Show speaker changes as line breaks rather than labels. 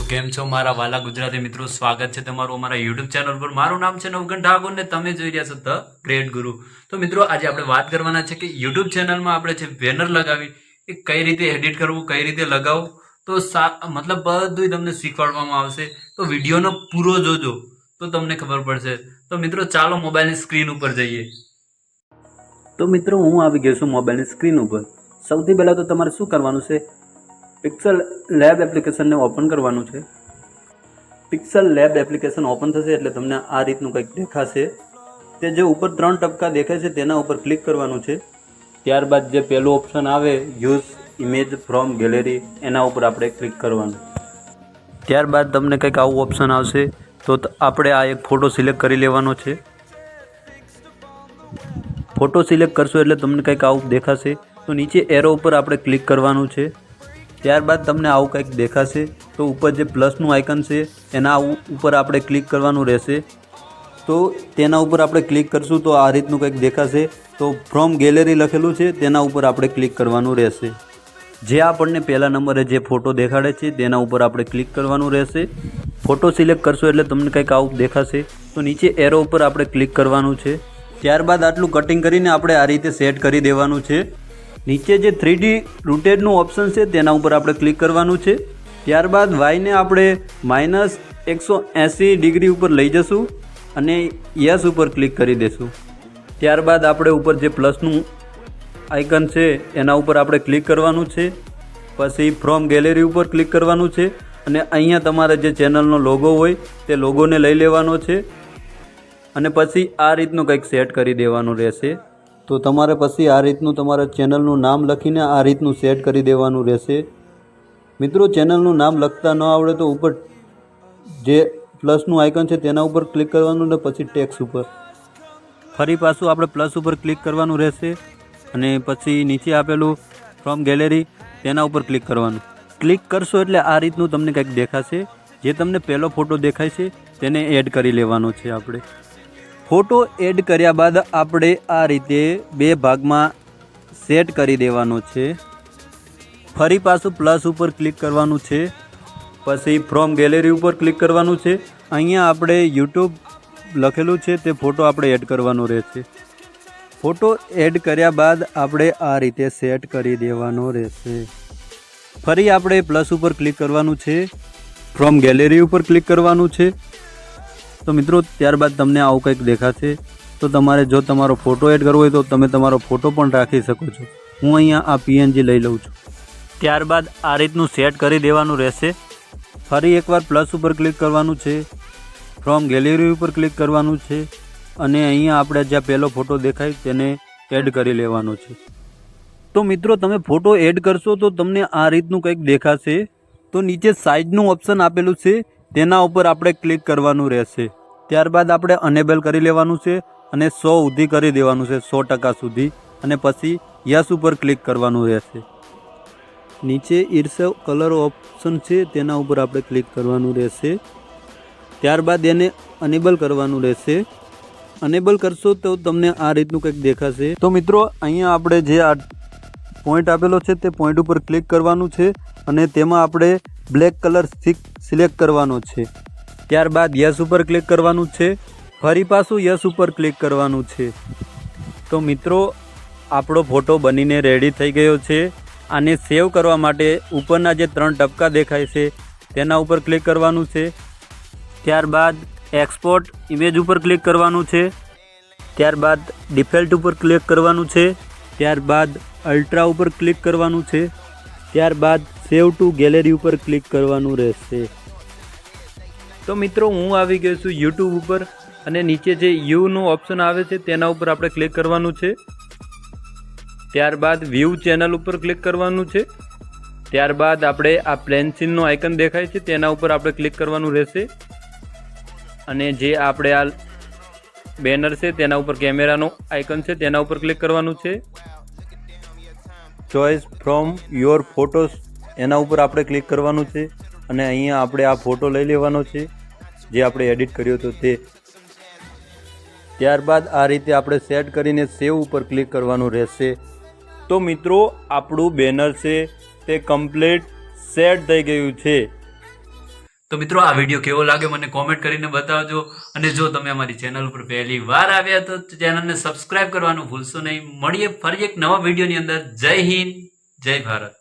તો કેમ છો મારા વાલા ગુજરાતી મિત્રો? સ્વાગત છે તમારું અમારા યુટ્યુબ ચેનલ પર. મારું નામ છે નવગણ ઠાકોર ને તમે જોઈ રહ્યા છો ધ ગ્રેટ ગુરુ તો મિત્રો, આજે આપણે વાત કરવાના છે કે યુટ્યુબ ચેનલમાં આપણે જે બેનર લગાવી, એ કઈ રીતે એડિટ કરવું, કઈ રીતે લગાવવું? તો મતલબ બધું તમને શીખવાડવામાં આવશે. તો વિડીયોનો પૂરો જોજો, તો તમને ખબર પડશે. તો મિત્રો, ચાલો મોબાઈલની સ્ક્રીન ઉપર જઈએ.
તો મિત્રો, હું આવી ગયો છું મોબાઈલની સ્ક્રીન ઉપર. સૌથી પહેલાં તો તમારે શું કરવાનું છે? પિક્સલ લેબ એપ્લિકેશનને ઓપન કરવાનું છે. પિક્સલ લેબ એપ્લિકેશન ઓપન થશે એટલે તમને આ રીતનું કંઈક દેખાશે. તે જે ઉપર ત્રણ ટપકા દેખાય છે તેના ઉપર ક્લિક કરવાનું છે. ત્યારબાદ જે પહેલું ઓપ્શન આવે યુઝ ઇમેજ ફ્રોમ ગેલેરી એના ઉપર આપણે ક્લિક કરવાનું. ત્યારબાદ તમને કંઈક આવું ઓપ્શન આવશે, તો આપણે આ એક ફોટો સિલેક્ટ કરી લેવાનો છે. ફોટો સિલેક્ટ કરશો એટલે તમને કંઈક આવું દેખાશે. તો નીચે એરો ઉપર આપણે ક્લિક કરવાનું છે. ત્યારબાદ તમને આવું કંઈક દેખાશે, તો ઉપર જે પ્લસનું આઇકન છે, એના ઉપર આપણે ક્લિક કરવાનું રહેશે. તો તેના ઉપર આપણે ક્લિક કરશું, તો આ રીતનું કંઈક દેખાશે. તો ફ્રોમ ગેલેરી લખેલું છે, તેના ઉપર આપણે ક્લિક કરવાનું રહેશે. જે આપણને પહેલા નંબરે જે ફોટો દેખાડે છે, તેના ઉપર આપણે ક્લિક કરવાનું રહેશે. ફોટો સિલેક્ટ કરશો એટલે તમને કંઈક આવું દેખાશે. તો નીચે એરો ઉપર આપણે ક્લિક કરવાનું છે. ત્યારબાદ આટલું કટિંગ કરીને આપણે આ રીતે સેટ કરી દેવાનું છે. નીચે જે થ્રીડી રૂટેડનું ઓપ્શન છે, તેના ઉપર આપણે ક્લિક કરવાનું છે. ત્યારબાદ વાયને આપણે માઇનસ એકસો એંસી ડિગ્રી ઉપર લઈ જશું અને યસ ઉપર ક્લિક કરી દઈશું ત્યારબાદ આપણે ઉપર જે પ્લસનું આઇકન છે, એના ઉપર આપણે ક્લિક કરવાનું છે. પછી ફ્રોમ ગેલેરી ઉપર ક્લિક કરવાનું છે અને અહીંયા તમારે જે ચેનલનો લોગો હોય, તે લોગોને લઈ લેવાનો છે. અને પછી આ રીતનું કંઈક સેટ કરી દેવાનું રહેશે. તો તમારે પછી આ રીતનું તમારા ચેનલનું નામ લખીને આ રીતનું સેટ કરી દેવાનું રહેશે. મિત્રો, ચેનલનું નામ લખતા ન આવડે તો ઉપર જે પ્લસનું આઇકન છે તેના ઉપર ક્લિક કરવાનું ને પછી ટેક્સ ઉપર. ફરી પાછું આપણે પ્લસ ઉપર ક્લિક કરવાનું રહેશે અને પછી નીચે આપેલું ફ્રોમ ગેલેરી તેના ઉપર ક્લિક કરવાનું. ક્લિક કરશો એટલે આ રીતનું તમને કંઈક દેખાશે. જે તમને પહેલો ફોટો દેખાય છે તેને એડ કરી લેવાનો છે આપણે. ફોટો એડ કર્યા બાદ આપણે આ રીતે બે ભાગમાં સેટ કરી દેવાનો છે. ફરી પાછું પ્લસ ઉપર ક્લિક કરવાનું છે. પછી ફ્રોમ ગેલેરી ઉપર ક્લિક કરવાનું છે. અહીંયા આપણે યુટ્યુબ લખેલું છે, તે ફોટો આપણે એડ કરવાનો રહેશે. ફોટો એડ કર્યા બાદ આપણે આ રીતે સેટ કરી દેવાનો રહેશે. ફરી આપણે પ્લસ ઉપર ક્લિક કરવાનું છે. ફ્રોમ ગેલેરી ઉપર ક્લિક કરવાનું છે. તો મિત્રો, ત્યારબાદ તમને આવું કંઈક દેખાશે, તો તમારે જો તમારો ફોટો એડ કરવો હોય તો તમે તમારો ફોટો પણ રાખી શકો છો. હું અહીંયા આ પીએનજી લઈ લઉં છું. ત્યારબાદ આ રીતનું સેટ કરી દેવાનું રહેશે. ફરી એકવાર પ્લસ ઉપર ક્લિક કરવાનું છે. ફ્રોમ ગેલેરી ઉપર ક્લિક કરવાનું છે. અને અહીંયા આપણે જ્યાં પહેલો ફોટો દેખાય તેને એડ કરી લેવાનો છે. તો મિત્રો, તમે ફોટો એડ કરશો તો તમને આ રીતનું કંઈક દેખાશે. તો નીચે સાઇઝનું ઓપ્શન આપેલું છે. તેના ઉપર આપણે ક્લિક કરવાનું રહેશે. ત્યારબાદ આપણે અનેબલ કરી લેવાનું છે અને સો સુધી કરી દેવાનું છે, સો ટકા સુધી. અને પછી યસ ઉપર ક્લિક કરવાનું રહેશે. નીચે ઈર્સવ કલર ઓપ્શન છે, તેના ઉપર આપણે ક્લિક કરવાનું રહેશે. ત્યારબાદ એને અનેબલ કરવાનું રહેશે. અનેબલ કરશો તો તમને આ રીતનું કંઈક દેખાશે. તો મિત્રો, અહીંયા આપણે જે આ પોઈન્ટ આપેલો છે, તે પોઈન્ટ ઉપર ક્લિક કરવાનું છે અને તેમાં આપણે બ્લેક કલર સિલેક્ટ કરવાનો છે. ત્યારબાદ યસ ઉપર ક્લિક કરવાનું છે. ફરી પાછું યસ ઉપર ક્લિક કરવાનું છે. તો મિત્રો, આપણો ફોટો બનીને રેડી થઈ ગયો છે. આને સેવ કરવા માટે ઉપરના જે ત્રણ ટપકા દેખાય છે, તેના ઉપર ક્લિક કરવાનું છે. ત્યારબાદ એક્સપોર્ટ ઇમેજ ઉપર ક્લિક કરવાનું છે. ત્યારબાદ ડિફેલ્ટ ઉપર ક્લિક કરવાનું છે. ત્યારબાદ અલ્ટ્રા ઉપર ક્લિક કરવાનું છે. ત્યારબાદ સેવ ટુ ગેલેરી ઉપર ક્લિક કરવાનું રહેશે. તો મિત્રો, હું આવી ગયો છું યુટ્યુબ ઉપર અને નીચે જે યુનું ઓપ્શન આવે છે, તેના ઉપર આપણે ક્લિક કરવાનું છે. ત્યારબાદ વ્યૂ ચેનલ ઉપર ક્લિક કરવાનું છે. ત્યારબાદ આપણે આ પેન્સિલનો આઇકન દેખાય છે, તેના ઉપર આપણે ક્લિક કરવાનું રહેશે. અને જે આપણે આ બેનર છે, તેના ઉપર કેમેરાનો આઇકન છે, તેના ઉપર ક્લિક કરવાનું છે. ચોઇસ ફ્રોમ યોર ફોટોસ એના ઉપર આપણે ક્લિક કરવાનું છે અને અહીંયા આપણે આ ફોટો લઈ લેવાનો છે, જે આપણે એડિટ કર્યો હતો તે. ત્યારબાદ આ રીતે આપણે સેટ કરીને સેવ ઉપર ક્લિક કરવાનું રહેશે. તો મિત્રો, આપણું બેનર છે, તે કમ્પ્લીટ સેટ થઈ ગયું છે.
તો મિત્રો, આ વીડિયો કેવો લાગ્યો મને કોમેન્ટ કરીને બતાવજો. અને જો તમે અમારી ચેનલ ઉપર પહેલી વાર આવ્યા તો ચેનલને સબસ્ક્રાઇબ કરવાનું ભૂલશો નહીં. મળીએ ફરી એક નવા વિડીયોની અંદર. જય હિન્દ, જય ભારત.